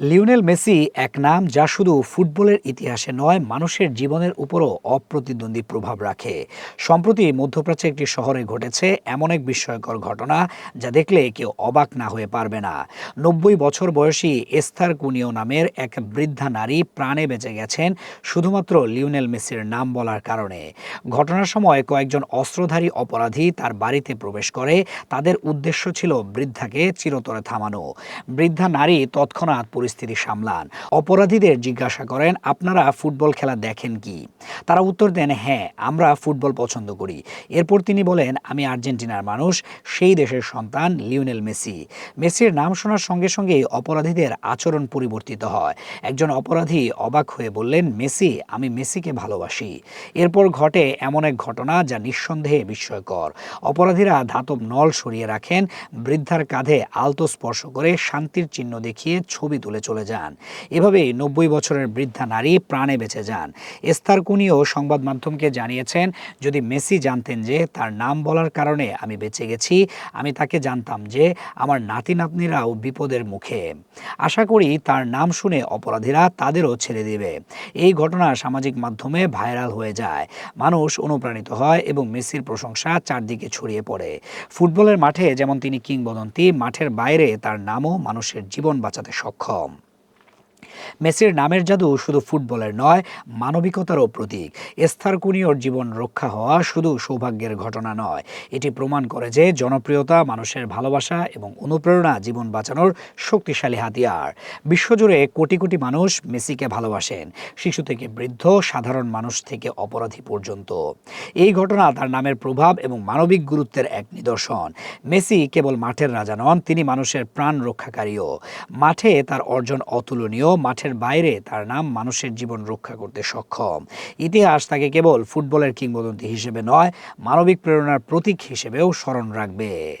Lionel Messi এক নাম যা শুধু ফুটবলের ইতিহাসে নয়, মানুষের জীবনের উপরও অপ্রতিদ্বন্দ্বী প্রভাব রাখে। সম্প্রতি মধ্যপ্রাচ্যে একটি শহরে ঘটেছে এমন এক বিস্ময়কর ঘটনা যা দেখলে কেউ অবাক না হয়ে পারবে না। নব্বই বছর বয়সী এস্থার কুনিও নামের এক বৃদ্ধা নারী প্রাণে বেঁচে গেছেন শুধুমাত্র লিওনেল মেসির নাম বলার কারণে। ঘটনার সময় কয়েকজন অস্ত্রধারী অপরাধী তার বাড়িতে প্রবেশ করে। তাদের উদ্দেশ্য ছিল বৃদ্ধাকে চিরতরে থামানো। বৃদ্ধা নারী তৎক্ষণাৎ পরিস্থিতি সামলান। অপরাধীদের জিজ্ঞাসা করেন, আপনারা ফুটবল খেলা দেখেন কি? তারা উত্তর দেন হ্যাঁ আমরা ফুটবল পছন্দ করি। এরপর তিনি বলেন, আমি আর্জেন্টিনার মানুষ, সেই দেশের সন্তান লিওনেল মেসি। মেসির নাম শোনার সঙ্গে সঙ্গেই অপরাধীদের আচরণ পরিবর্তিত হয়। একজন অপরাধী অবাক হয়ে বললেন, মেসি, আমি মেসিকে ভালোবাসি। এরপর ঘটে এমন এক ঘটনা যা নিঃসন্দেহে বিস্ময়কর। অপরাধীরা ধাতব নল সরিয়ে রাখেন, বৃদ্ধার কাঁধে আলতো স্পর্শ করে শান্তির চিহ্ন দেখিয়ে ছবি তুলে চলে যান। এভাবেই নব্বই বছরের বৃদ্ধা নারী প্রাণে বেঁচে যান। এস্তার কুনিও সংবাদ মাধ্যমকে জানিয়েছেন, যদি মেসি জানতেন যে তার নাম বলার কারণে আমি বেঁচে গেছি, আমি তাকে জানতাম যে আমার নাতি নাতনিরাও বিপদের মুখে। আশা করি তার নাম শুনে অপরাধীরা তাদেরও ছেড়ে দেবে। এই ঘটনা সামাজিক মাধ্যমে ভাইরাল হয়ে যায়। মানুষ অনুপ্রাণিত হয় এবং মেসির প্রশংসা চারদিকে ছড়িয়ে পড়ে। ফুটবলের মাঠে যেমন তিনি কিংবদন্তি, মাঠের বাইরে তার নামও মানুষের জীবন বাঁচাতে সক্ষম। মেসির নামের জাদু শুধু ফুটবলের নয়, মানবিকতারও প্রতীক। এস্থার কুনিওর জীবন রক্ষা হওয়া শুধু সৌভাগ্যের ঘটনা নয়। এটি প্রমাণ করে যে জনপ্রিয়তা, মানুষের ভালোবাসা এবং অনুপ্রেরণা জীবন বাঁচানোর শক্তিশালী হাতিয়ার। বিশ্বজুড়ে কোটি কোটি মানুষ মেসিকে ভালোবাসেন। শিশু থেকে বৃদ্ধ, সাধারণ মানুষ থেকে অপরাধী পর্যন্ত। এই ঘটনা তার নামের প্রভাব এবং মানবিক গুরুত্বের এক নিদর্শন। মেসি কেবল মাঠের রাজা নন, তিনি মানুষের প্রাণ রক্ষাকারীও। মাঠে তার অর্জন অতুলনীয় মাঠের বাইরে, তার নাম মানুষের জীবন রক্ষা করতে সক্ষম। ইতিহাস তাকে কেবল ফুটবলের কিংবদন্তি হিসেবে নয়, মানবিক প্রেরণার প্রতীক হিসেবেও স্মরণ রাখবে।